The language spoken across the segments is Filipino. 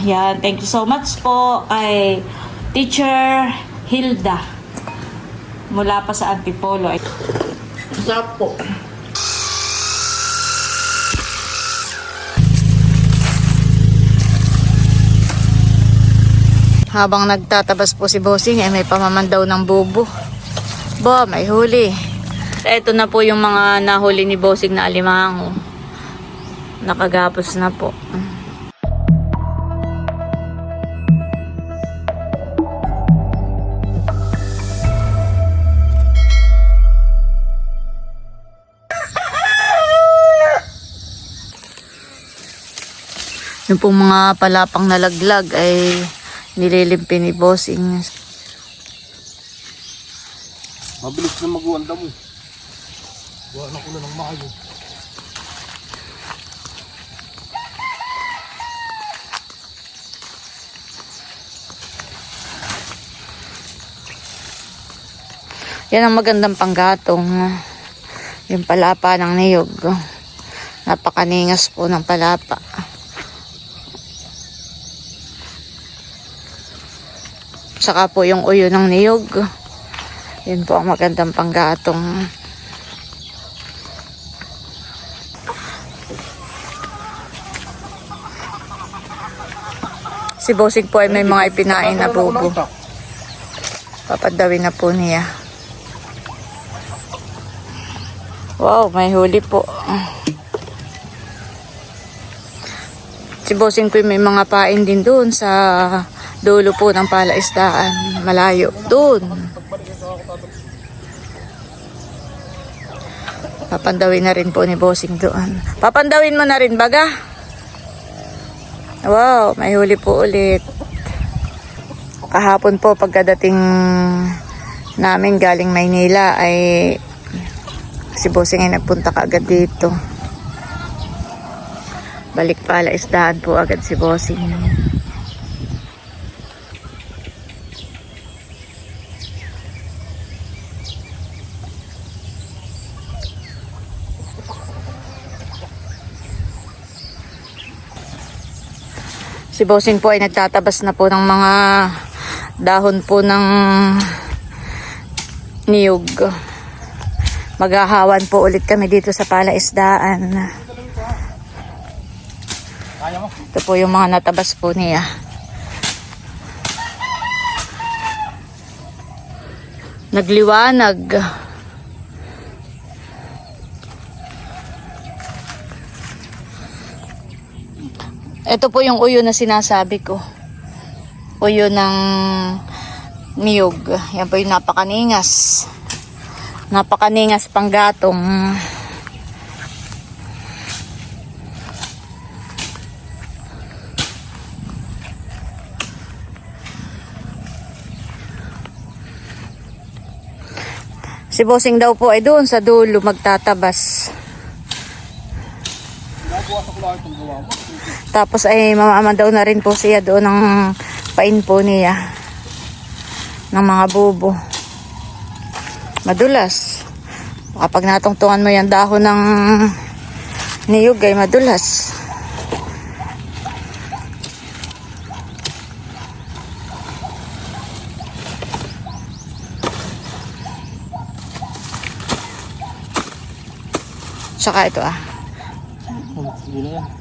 Yan, thank you so much po kay Teacher Hilda mula pa sa Antipolo. Sarap po. Habang nagtatabas po si Bossing, eh, may pamamandaw ng bubo. Bo, may huli. Ito na po yung mga nahuli ni Bossing na alimango. Nakagapos na po. Yung pong mga palapang nalaglag ay nililimpi ni Bossing. Mabilis na mag-uwanda mo. Gawa na ko na ng maayo. Yan ang magandang panggatong. Yung palapa ng niyog. Napakaningas po ng palapa. Saka po yung uyo ng niyog. Yun po ang magandang panggatong. Si Bossing po ay may mga ipinain na bubo. Papadawin na po niya. Wow, may huli po. Si Bossing po may mga pain din doon sa dulo po ng palaisdaan. Malayo. Doon. Papandawin na rin po ni Bossing doon. Papandawin mo na rin baga? Wow, may huli po ulit. Kahapon po pagkadating namin galing Maynila ay si Bossing ay nagpunta kaagad dito. Balik pala isdahan po agad si Bossing. Si Bossing po ay nagtatabas na po ng mga dahon po ng niyog. Maghahawan po ulit kami dito sa palaisdaan. Ito po yung mga natabas po niya. Nagliwanag. Ito po yung uyo na sinasabi ko. Uyo ng niyog. Yan po yung napakaningas. Napakaningas panggatong. Si Bossing daw po ay doon sa dulo magtatabas. Nagawa sa kulay itong gawa mo. Tapos ay mamaman daw na rin po siya doon ng pain po niya. Ng mga bubo. Madulas. Kapag natungtungan mo yung dahon ng niyog ay madulas. Tsaka ito ah. Sige na yan.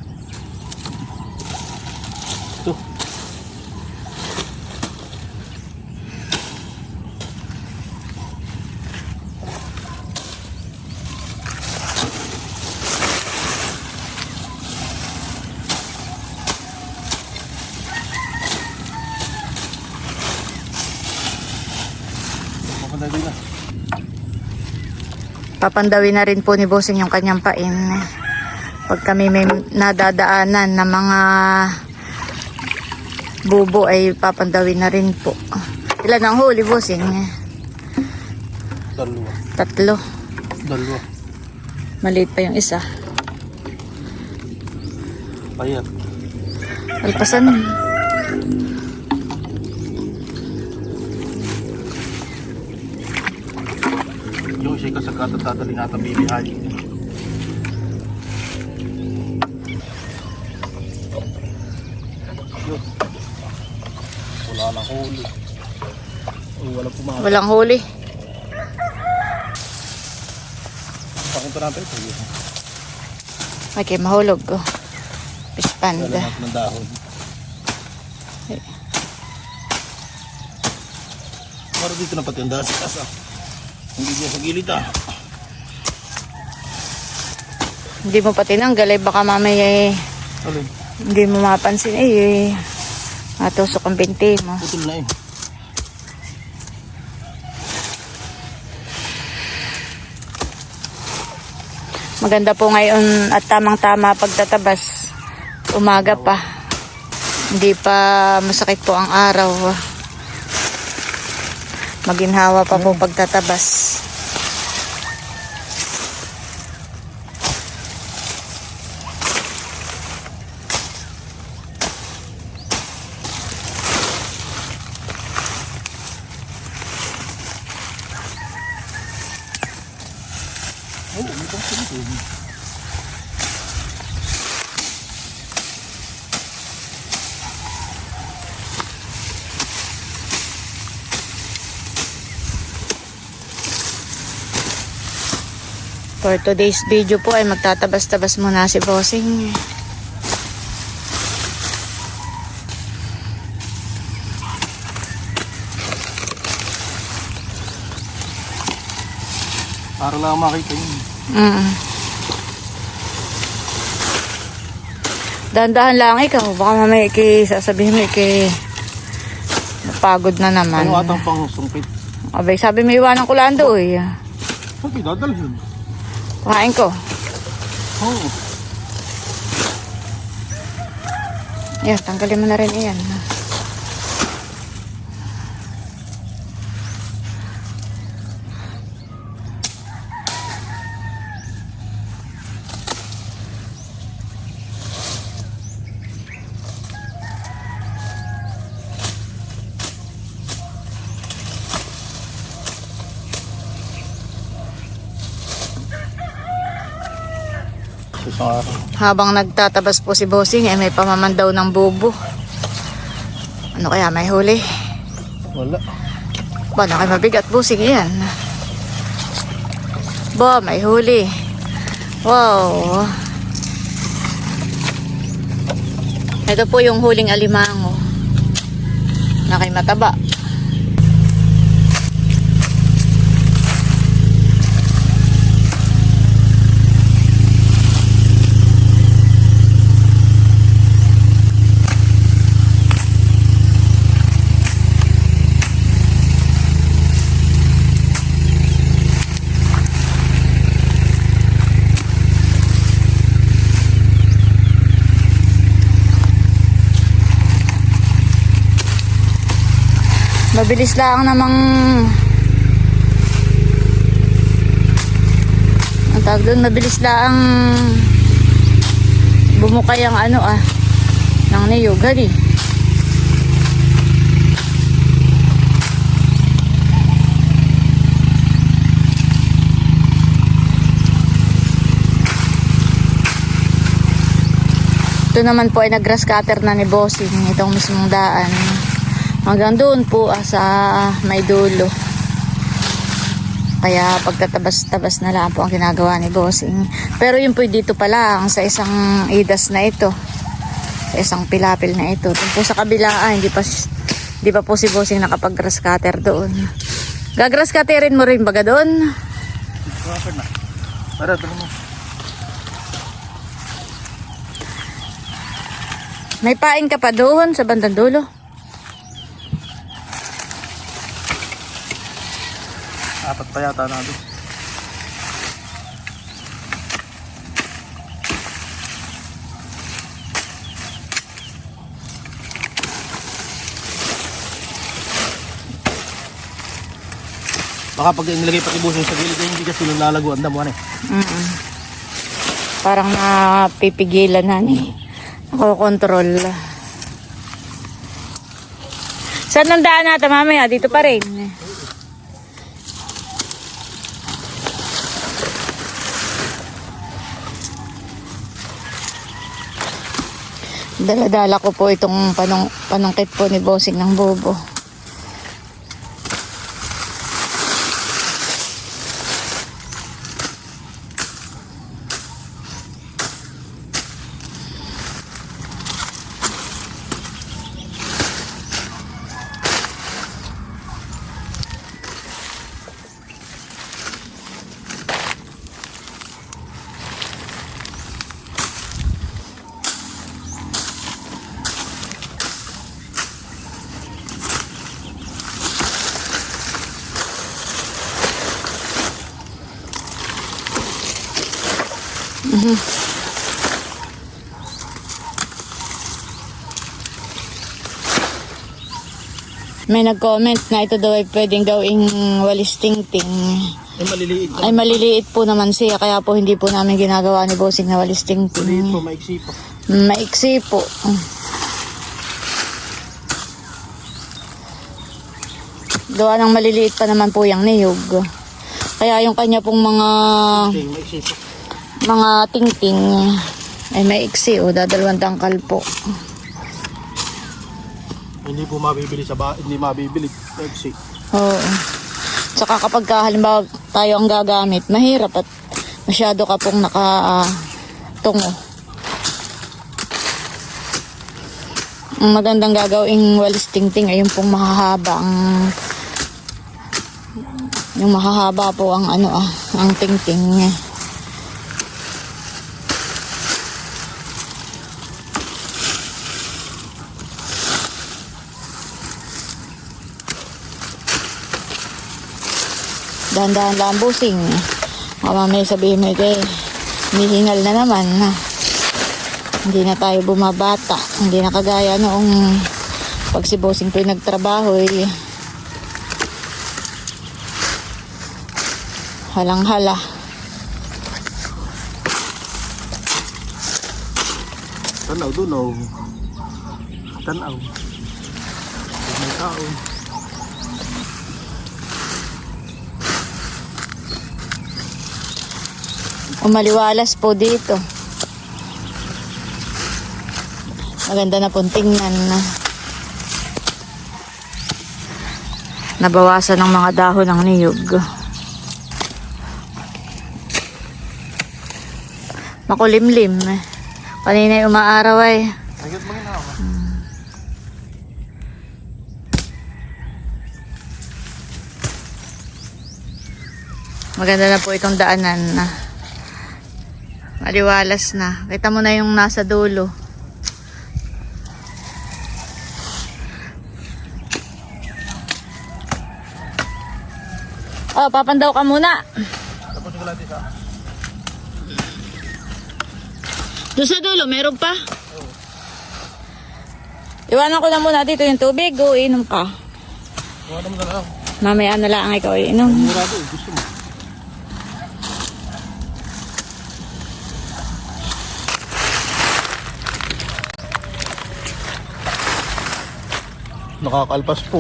Mapanday din na. Papandawin na rin po ni Bossing yung kanyang pain. Pag kami may nadadaanan na mga bubo ay papandawin na rin po. Ilan ang huli, Bossing? Dalawa. Tatlo. Dalawa. Maliit pa yung isa. Payat. Alpasan. Yung kasagatan dadali natin bibihayin. Yun. Wala nang huli. Oh, walang pumasok. Walang huli. Pakunta natin ito. Okay, mahulog ko. Fish Wala panda. natin ng dahon. Para dito na pati ang dahon sa taas ah. Hindi dyan sa gilid ah. Hindi mo pa tinanggal eh. Baka mamaya eh. Alin? Hindi mo mapansin eh. eh. Matusok ang binti mo. Putol na eh. Maganda po ngayon at tamang-tama pagtatabas. Umaga pa. Hindi pa masakit po ang araw. Maginhawa pa po pagtatabas. Oh, may pang sunod. For today's video po ay magtatabas-tabas muna si Bossing. Para lang makita yun. Mm. Dahan-dahan lang ikaw. Baka mamaya kay sasabihin mo kay napagod na naman. Ano atang pang sungkit? Abay, sabi mo iwanan ko lang doon. eh. Sabi, dadalhin. Pakain ko. Oo. Yan, tanggalin mo na rin iyan. Sa Habang nagtatabas po si Bossing, eh, may pamaman daw ng bubo. Ano kaya may huli? Wala. Ba, nakay mabigat Bossing yan. Ba, may huli. Wow. Ito po yung huling alimango. Nakay mataba. Mabilis lang namang ang tawag doon, mabilis lang bumukay ang ano ah ng niyog gali. Ito naman po ay nag-grass cutter na ni Bossing itong mismong daan. Hanggang doon po ah, sa may dulo. Kaya pagtatabas-tabas na lang po ang ginagawa ni Bossing. Pero yun po dito pa lang sa isang idas na ito. Sa isang pilapil na ito. Doon po sa kabila, ah, hindi pa, hindi pa po si Bossing nakapag-grass cutter doon. Gagrass cutterin mo rin baga doon? Para, dala mo. May pain ka pa doon sa bandang dulo. Apat pa yata na doon. Baka pag nilagay pati busin sa gilid, eh, hindi kasi lalago ang damuhan eh. Mm Parang napipigilan na ni. Ako control. Saan ang daan natin mamaya? Dito pa rin. Dala-dala ko po itong panong, panungkit po ni Bossing ng Bobo. May nag-comment na ito daw ay pwedeng gawing walis tingting. Ay, maliliit. Ay maliliit po naman siya kaya po hindi po namin ginagawa ni Bossing na walis Maliliit tingting. po, maiksi pa. Maiksi po. Gawa ng maliliit pa naman po yung niyog. Kaya yung kanya pong mga maiksi pa. Mga tingting ay maiksi o dadalawang tangkal po. Hindi po mabibili sa ba, hindi mabibili. Maiksi. Oo. Tsaka kapag ka, halimbawa tayo ang gagamit, mahirap at masyado ka pong naka ah, tungo. Ang magandang gagawing walis tingting ay yung pong mahahaba ang yung mahahaba po ang ano ah, ang tingting niya. Dahan-dahan lang busing. Baka may sabihin mo kay nihingal na naman. Ha? Hindi na tayo bumabata. Hindi na kagaya noong pag si Bossing po'y nagtrabaho eh. Halang-hala. Tanaw oh. Tanaw. May tao. Umaliwalas po dito. Maganda na pong tingnan na. Nabawasan ng mga dahon ng niyog. Makulimlim. Kanina yung umaaraw ay. Ayot mga na ako. Maganda na po itong daanan na. Maliwalas na. Kita mo na yung nasa dulo. Oh, papandaw ka muna. Tapos wala din sa... Doon sa dulo, meron pa. Iwanan ko na muna dito yung tubig. Go, inom ka. Wala naman na lang. Mamaya na lang ikaw inom. Mura doon, gusto mo. Nakakalpas po.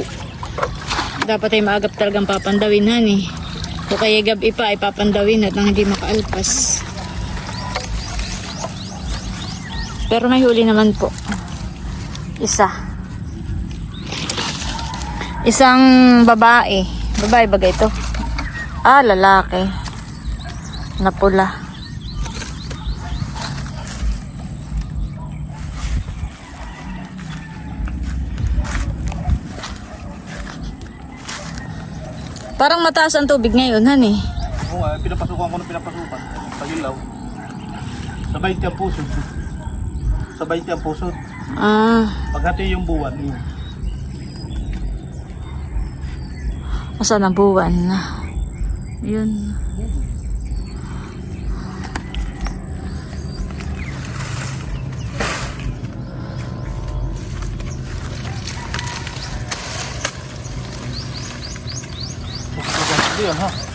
Dapat ay maagap talagang papandawin han eh. O kaya gabi pa ay papandawin at nang hindi makaalpas. Pero may huli naman po. Isa. Isang babae. Babae ba ito? Ah, lalaki. Na Parang mataas ang tubig ngayon, han eh. Oo nga, pinapasukan ko ng pinapasukan. Sa ilaw. Sa 20 ang puso. Sa 20 ang puso. Ah, Paghati yung buwan. Yun. Asan ang buwan na? Yun. Hindi yan ha.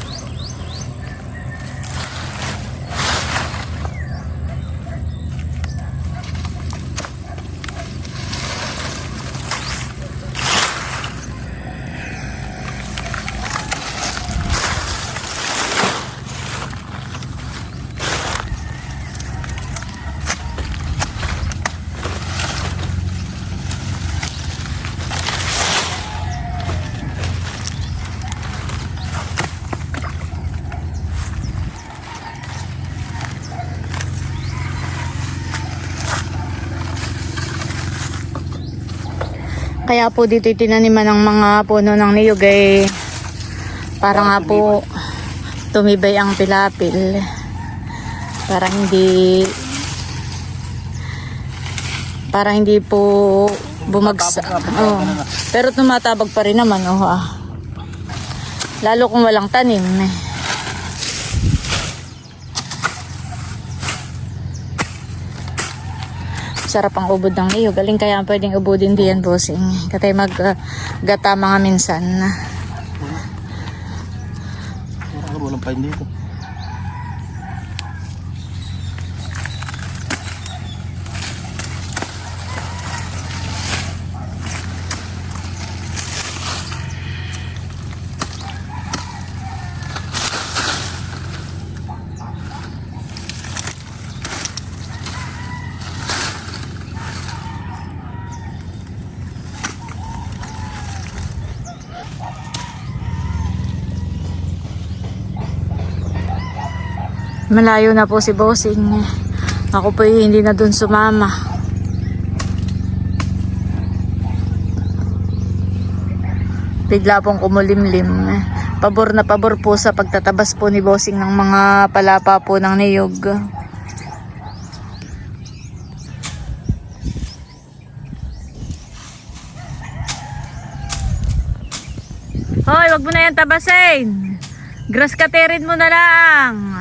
Kaya po dito itinaniman ng mga puno ng niyog ay para nga po tumibay ang pilapil. Para hindi para hindi po bumagsak. Oh. Pero tumatabag pa rin naman, oh. Ah. Lalo kung walang tanim. Eh. Sarap ang ubod ng iyo. Galing kaya pwedeng ubodin diyan, bossing. Katay mag uh, mga minsan. Parang walang pain dito. Malayo na po si bossing. Ako po hindi na dun sumama. Bigla pong kumulimlim. Pabor na pabor po sa pagtatabas po ni bossing ng mga palapa po ng niyog. Hoy, wag mo na yan tabasin. Grass cuterin mo na lang.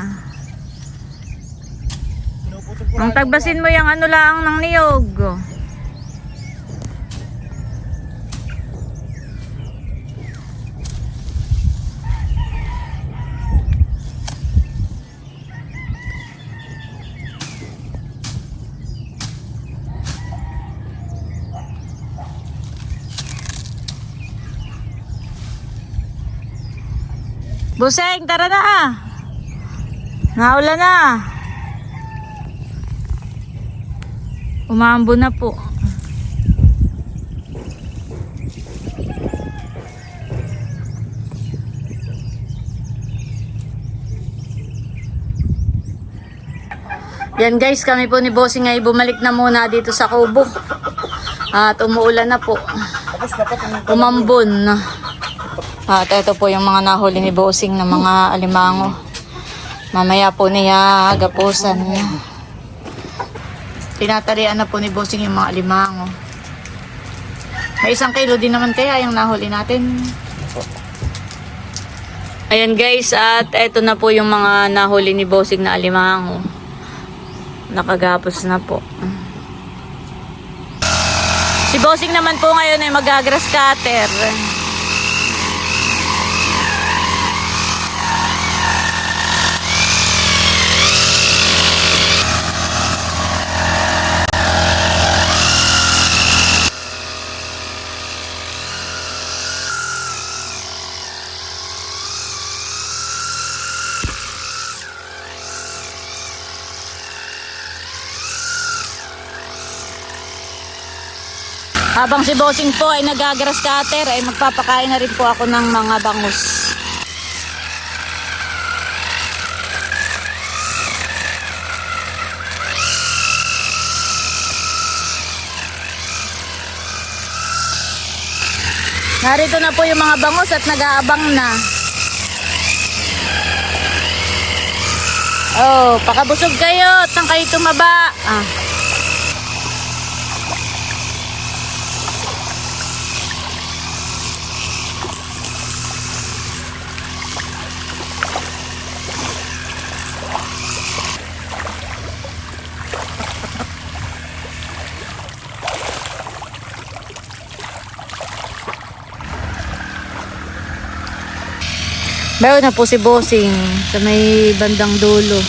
Ang tagbasin mo yung ano lang ng niyog. Buseng, tara na. Naulan na. Umambo na po. Yan guys, kami po ni Bossing ay bumalik na muna dito sa Kubo. At umuulan na po. Umambon. At ito po yung mga nahuli ni Bossing na mga alimango. Mamaya po niya agapusan. Tinatarian na po ni Bossing yung mga alimango. May isang kilo din naman kaya yung nahuli natin. Ayan guys, at ito na po yung mga nahuli ni Bossing na alimango. Nakagapos na po. Si Bossing naman po ngayon ay mag-grass cutter. Habang si Bossing po ay nag-grass cutter, ay magpapakain na rin po ako ng mga bangus. Narito na po yung mga bangus at nag-aabang na. Oh, pakabusog kayo. Tang kayo tumaba. Ah. Meron na po si Bossing sa may bandang dulo.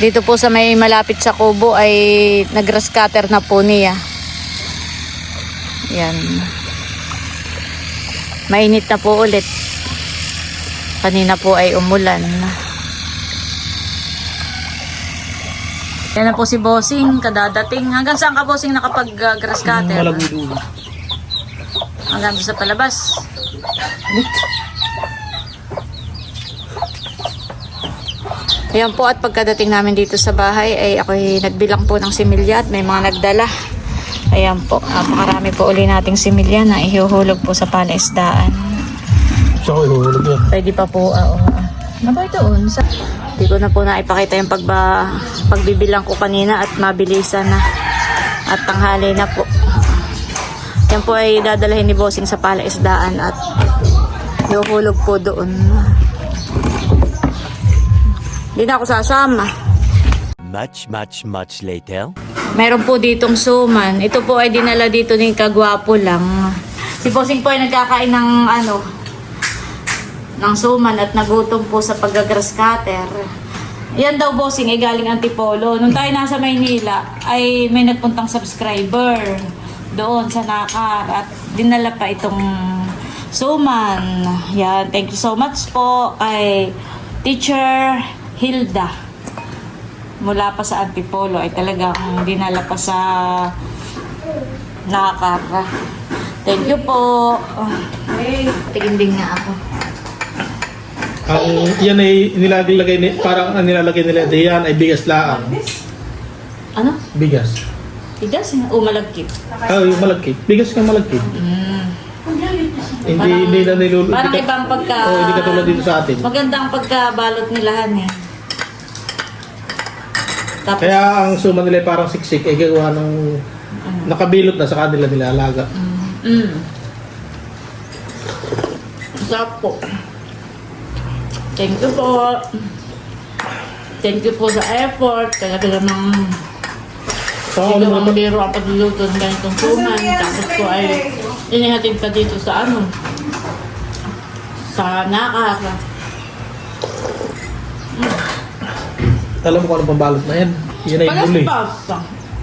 Dito po sa may malapit sa kubo ay nag-grass na po niya. Yan. Mainit na po ulit. Kanina po ay umulan. Yan na po si Bossing, kadadating. Hanggang saan ka Bossing nakapag-grass cutter? malago dulo. Hanggang sa palabas. Ayan po at pagkadating namin dito sa bahay ay ako'y nagbilang po ng similya at may mga nagdala. Ayan po, napakarami po uli nating similya na ihuhulog po sa palaisdaan. Siya ko ihulog yan. Pwede pa po, oo. Ano ba doon? Sa... Hindi ko na po naipakita yung pagba, pagbibilang ko kanina at mabilisan na. At tanghali na po. Yan po ay dadalhin ni Bossing sa palaisdaan at ihuhulog po doon. Hindi na ako sasama. Much, much, much later. Meron po ditong suman. Ito po ay dinala dito ni Kagwapo lang. Si Bossing po ay nagkakain ng ano, ng suman at nagutom po sa paggagrass cutter. Yan daw bossing ay galing Antipolo. Nung tayo nasa Maynila ay may nagpuntang subscriber doon sa Nakar at dinala pa itong suman. Yan, thank you so much po kay Teacher Hilda mula pa sa Antipolo ay talagang dinala pa sa Nakar. Thank you po. Hey, tiginding nga ako. Ang yan ay nilalagay ni, parang ang nilalagay nila diyan ay bigas laang. Ano? Bigas. Tigas? O malagkit? Ah, yung malagkit. Bigas nga malagkit. Hindi Parang- hindi na niluluto. Parang ibang pagka... Oo, hindi katulad dito sa atin. Maganda ang pagkabalot nilahan eh. Tapos, Kaya ang suma nila ay parang siksik ay gagawa ng nakabilot na sa kanila nilalaga. mm. Sarap po. Thank you po. Thank you po sa effort. Talaga namang So, ano ang naman, biro ang pagluluto ng ganitong suman. Tapos ko ay inihatid pa dito sa ano. Sa nakaka. alam mo kung ano pambalot na yan. Yan ay buli. Palaspas.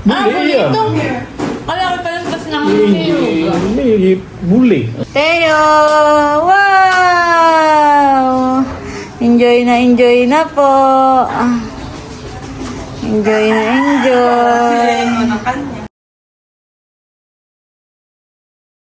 Buli, Ah, buli yan. ito. Kala ko palaspas ng Hindi, hindi, buli. Teo! Wow! Enjoy na enjoy na po. Ah. Enjoy na enjoy.